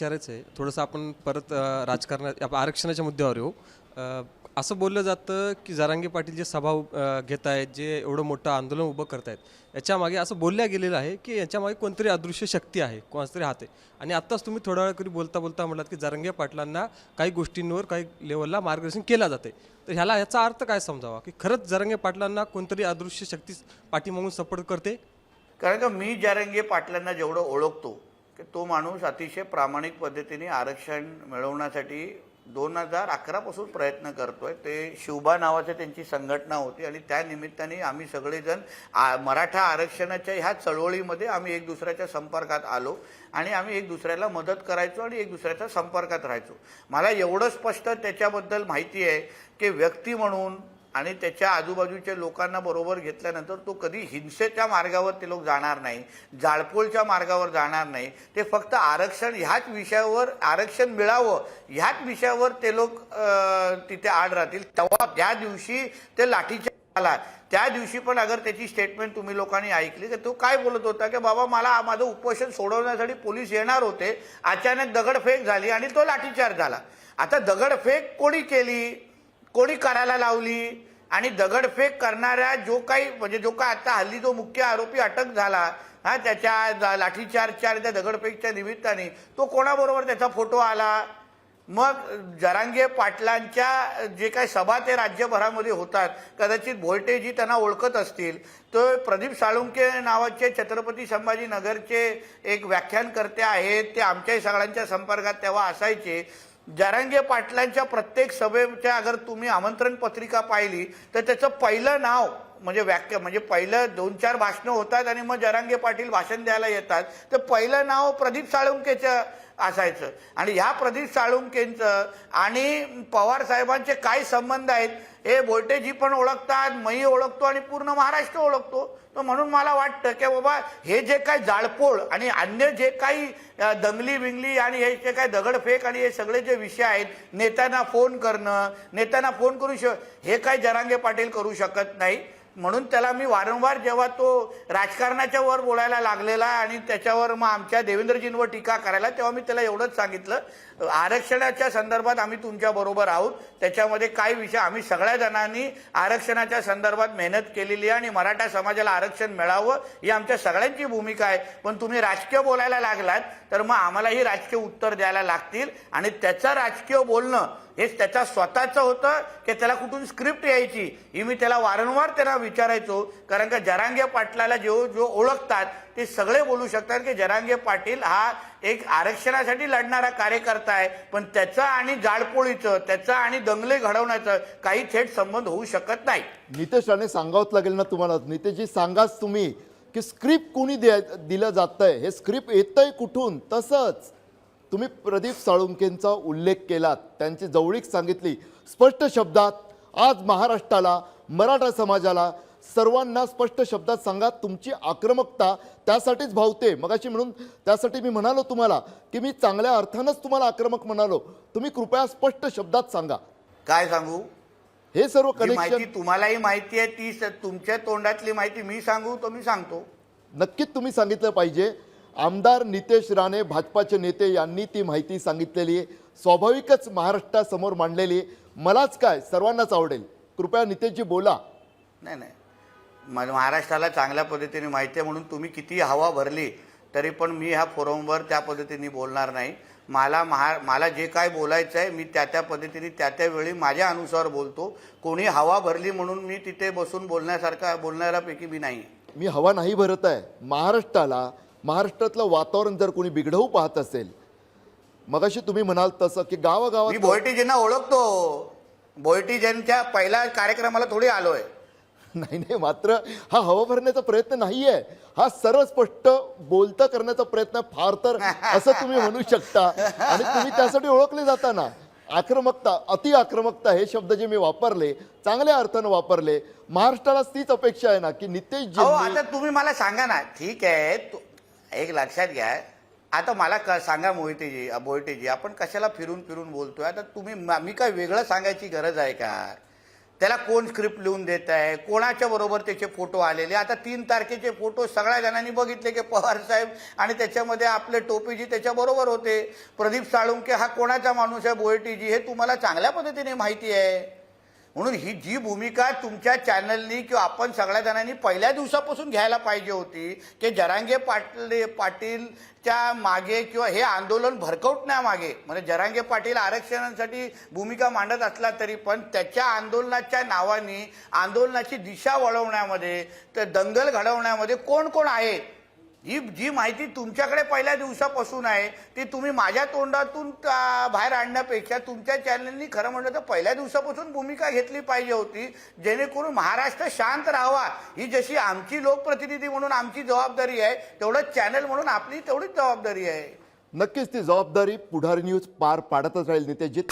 विचारायचं आहे. थोडंसं आपण परत राजकारणात आप- आरक्षणाच्या मुद्द्यावर येऊ. असं बोललं जातं की जारांगे पाटील जे सभा घेत आहेत जे एवढं मोठं आंदोलन उभं करत आहेत याच्यामागे असं बोलल्या गेलेलं आहे की याच्यामागे कोणतरी अदृश्य शक्ती आहे कोणतरी हात आहे. आणि आत्ताच तुम्ही थोडा वेळ कधी बोलता बोलता म्हटलात की जरांगे पाटलांना काही गोष्टींवर काही लेवलला मार्गदर्शन केलं जाते तर ह्याला याचा अर्थ काय समजावा? की खरंच जरांगे पाटलांना कोणतरी अदृश्य शक्ती पाठीमागून सपोर्ट करते? कारण का मी जारंगे पाटलांना जेवढं ओळखतो की तो माणूस अतिशय प्रामाणिक पद्धतीने आरक्षण मिळवण्यासाठी दोन हजार अकरापासून प्रयत्न करतोय. ते शिवबा नावाची त्यांची संघटना होती आणि त्या निमित्ताने आम्ही सगळेजण आ- मराठा आरक्षणाच्या ह्या चळवळीमध्ये आम्ही एक दुसऱ्याच्या संपर्कात आलो आणि आम्ही एक दुसऱ्याला मदत करायचो आणि एक दुसऱ्याच्या संपर्कात राहायचो. मला एवढं स्पष्ट त्याच्याबद्दल माहिती आहे की व्यक्ती म्हणून आणि त्याच्या आजूबाजूच्या लोकांना बरोबर घेतल्यानंतर तो कधी हिंसेच्या मार्गावर ते लोक जाणार नाही जाळपोळच्या मार्गावर जाणार नाही. ते फक्त आरक्षण ह्याच विषयावर आरक्षण मिळावं ह्याच विषयावर ते लोक तिथे आड राहतील. तेव्हा त्या दिवशी ते लाठीच्या आला. त्या दिवशी पण अगर त्याची स्टेटमेंट तुम्ही लोकांनी ऐकली तर तो काय बोलत होता की बाबा मला माझं उपोषण सोडवण्यासाठी पोलीस येणार होते. अचानक दगडफेक झाली आणि तो लाठीचार्ज झाला. आता दगडफेक कोणी केली? कोणी करायला लावली? आणि दगडफेक करणाऱ्या जो काही म्हणजे जो काय आता हल्ली जो मुख्य आरोपी अटक झाला हा त्याच्या लाठीचार्जच्या त्या दगडफेकच्या निमित्ताने तो कोणाबरोबर त्याचा फोटो आला? मग जरांगे पाटलांच्या जे काही सभा ते राज्यभरामध्ये होतात कदाचित भोलटेजी त्यांना ओळखत असतील तर प्रदीप साळुंके नावाचे छत्रपती संभाजीनगरचे एक व्याख्यानकर्ते आहेत ते आमच्याही सगळ्यांच्या संपर्कात तेव्हा असायचे. जरांगे पाटलांच्या प्रत्येक सभेच्या अगर तुम्ही आमंत्रण पत्रिका पाहिली तर त्याचं पहिलं नाव म्हणजे व्याख्या म्हणजे पहिलं दोन चार भाषणं होतात आणि मग जरांगे पाटील भाषण द्यायला येतात. तर पहिलं नाव प्रदीप साळुंकेचं असायचं. आणि ह्या प्रदीप साळुंकेंचं आणि पवार साहेबांचे काय संबंध आहेत हे बोलटेजी पण ओळखतात मी ओळखतो आणि पूर्ण महाराष्ट्र ओळखतो. तर म्हणून मला वाटतं की बाबा हे जे काय जाळपोळ आणि अन्य जे काही दंगली बिंगली आणि हे जे काय दगडफेक आणि हे सगळे जे विषय आहेत नेत्यांना फोन करणं नेत्यांना फोन करू शक हे काय जरांगे पाटील करू शकत नाही. म्हणून त्याला मी वारंवार जेव्हा तो राजकारणाच्या वर बोलायला लागलेला आणि त्याच्यावर मग आमच्या देवेंद्रजींवर टीका करायला तेव्हा मी त्याला एवढंच सांगितलं आरक्षणाच्या संदर्भात आम्ही तुमच्या बरोबर आहोत. त्याच्यामध्ये काय विषय आम्ही सगळ्या जणांनी आरक्षणाच्या संदर्भात मेहनत केलेली आहे आणि मराठा समाजाला आरक्षण मिळावं ही आमच्या सगळ्यांची भूमिका आहे. पण तुम्ही राजकीय बोलायला लागलात तर मग आम्हालाही राजकीय उत्तर द्यायला लागतील आणि त्याचं राजकीय बोलणं हेच त्याचा स्वतःचं होतं की त्याला कुठून स्क्रिप्ट यायची ही मी त्याला वारंवार त्यांना विचारायचो कारण का जरांगे पाटलाला जो जो ओळखतात ते सगळे बोलू शकतात की जरांगे पाटील हा एक आरक्षणासाठी लढणारा कार्यकर्ता आहे. पण त्याचं आणि जाळपोळीचं त्याचं आणि दंगले घडवण्याचं काही थेट संबंध होऊ शकत नाही. नितेश राणे सांगावंच लागेल ना तुम्हाला. नितेशजी सांगाच तुम्ही की स्क्रिप्ट कोणी दिलं जातंय? हे स्क्रिप्ट येतंय कुठून? तसंच तुम्ही प्रदीप साळुंकेंचा उल्लेख केलात. त्यांची जवळीक सांगितली. स्पष्ट शब्दात आज महाराष्ट्राला मराठा समाजाला सर्वांना स्पष्ट शब्दात सांगा तुमची आक्रमकता त्यासाठीच भावते. मगाशी म्हणून त्यासाठी मी म्हणालो तुम्हाला की मी चांगल्या अर्थानंच तुम्हाला आक्रमक म्हणालो. तुम्ही कृपया स्पष्ट शब्दात सांगा. काय सांगू? हे सर्व जी माहिती कनेक्शन तुम्हालाही माहिती आहे ती स- तुमच्या तोंडातली माहिती मी सांगू तर मी सांगतो. नक्कीच तुम्ही सांगितलं पाहिजे. आमदार नितेश राणे भाजपाचे नेते यांनी ती माहिती सांगितलेली आहे. स्वाभाविकच महाराष्ट्रासमोर मांडलेली आहे. मलाच काय? सर्वांनाच आवडेल. कृपया नितेशजी बोला. नाही नाही. म- महाराष्ट्राला चांगल्या पद्धतीने माहिती आहे म्हणून तुम्ही किती हवा भरली तरी पण मी ह्या फोरमवर त्या पद्धतीने बोलणार नाही. मला महा मला जे काय बोलायचं आहे मी त्या त्या पद्धतीने त्या त्या वेळी माझ्या अनुसार बोलतो. कोणी हवा भरली म्हणून मी तिथे बसून बोलण्यासारखा बोलणाऱ्यापैकी मी नाही. मी हवा नाही भरत आहे. महाराष्ट्राला महाराष्ट्रातलं वातावरण जर कोणी बिघडवू पाहत असेल मगाशी तुम्ही म्हणाल तसं की मी गावागावात भोयटीजींना ओळखतो. भोयटीजींच्या पहिल्या कार्यक्रमाला थोडी आलोय. नाही नाही मात्र हा हवा भरण्याचा प्रयत्न नाहीये. हा सरळ स्पष्ट बोलता करण्याचा प्रयत्न फार तर असं तुम्ही म्हणू शकता. आणि तुम्ही त्यासाठी ओळखले जाता ना आक्रमकता अति आक्रमकता हे शब्द जे मी वापरले चांगल्या अर्थानं वापरले महाराष्ट्राला तीच अपेक्षा आहे ना की नितेश अहो जी आता तुम्ही मला सांगा ना. ठीक आहे तु- एक लक्षात घ्या. आता मला क- सांगा मोहितेजी मोहितेजी आपण कशाला फिरून फिरून बोलतोय? आता तुम्ही मी काय वेगळं सांगायची गरज आहे का? त्याला कोण स्क्रिप्ट लिहून देत आहे? कोणाच्या बरोबर त्याचे फोटो आलेले? आता तीन तारखेचे फोटो सगळ्या जणांनी बघितले की पवार साहेब आणि त्याच्यामध्ये आपले टोपीजी त्याच्याबरोबर होते. प्रदीप साळुंके हा कोणाचा माणूस आहे बोयटीजी हे तुम्हाला चांगल्या पद्धतीने माहिती आहे. म्हणून ही जी भूमिका तुमच्या चॅनलनी किंवा आपण सगळ्या जणांनी पहिल्या दिवसापासून घ्यायला पाहिजे होती की जरांगे पाटले पाटीलच्या मागे किंवा हे आंदोलन भरकवण्यामागे म्हणजे जरांगे पाटील आरक्षणासाठी भूमिका मांडत असला तरी पण त्याच्या आंदोलनाच्या नावाने आंदोलनाची दिशा वळवण्यामध्ये तर दंगल घडवण्यामध्ये कोण कोण आहे जी जी माहिती तुमच्याकडे पहिल्या दिवसापासून आहे ती तुम्ही माझ्या तोंडातून बाहेर आणण्यापेक्षा तुमच्या चॅनलनी खरं म्हणलं तर पहिल्या दिवसापासून भूमिका घेतली पाहिजे होती जेणेकरून महाराष्ट्र शांत राहावा. ही जशी आमची लोकप्रतिनिधी म्हणून आमची जबाबदारी आहे तेवढं चॅनल म्हणून आपली तेवढीच जबाबदारी आहे. नक्कीच ती जबाबदारी पुढारी न्यूज पार पाडतच राहील नितेशजी